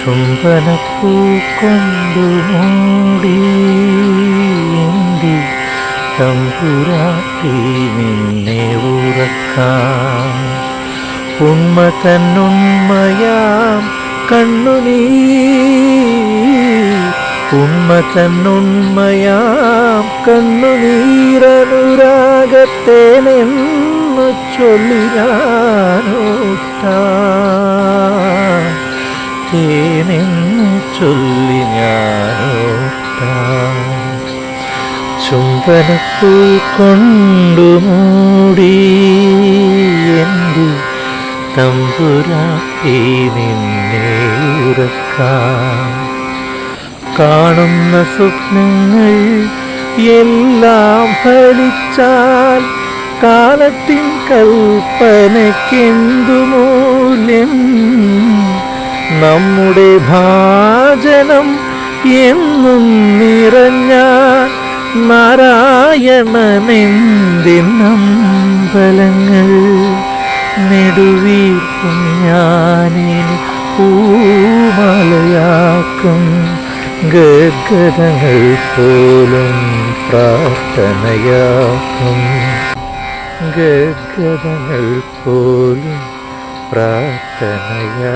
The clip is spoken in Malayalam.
ചുംബനപ്പൂ പൂക്കൊണ്ടു മൂടി തമ്പുരാട്ടി നിന്നെ ഉറക്കാം. ഉണ്മ തന്നുണ്മയാം കണ്ണുനീ ഉണ്മ തന്നുണ്മയാം കണ്ണുനീരനുരാഗത്തേനെന്നു ചൊല്ലി ഞാനോട്ടാ തേനെന്നു ചൊല്ലി ഞാനോട്ടാ. ചുംബനപ്പൂ കൊണ്ടു മൂടി എന്തു തമ്പുരാട്ടി നിന്നെ ഉറക്കാം. കാണുന്ന സ്വപ്നങ്ങൾ എല്ലാം ഫലിച്ചാൽ കാലത്തിൻ കൽപ്പനയ്ക്കെന്തു മൂല്യം? നമ്മുടെ ഭാജനം എന്നും നിറഞ്ഞ നാരായണനെന്തിനമ്പലങ്ങൾ നെടുവീർക്കും ഞാനേ പൂമലയാക്കും ഗദ്ഗതങ്ങൾ പോലും പ്രാർത്ഥനയാക്കും ഗദ്ഗതങ്ങൾ പോലും പ്രാർത്ഥനയാക്കും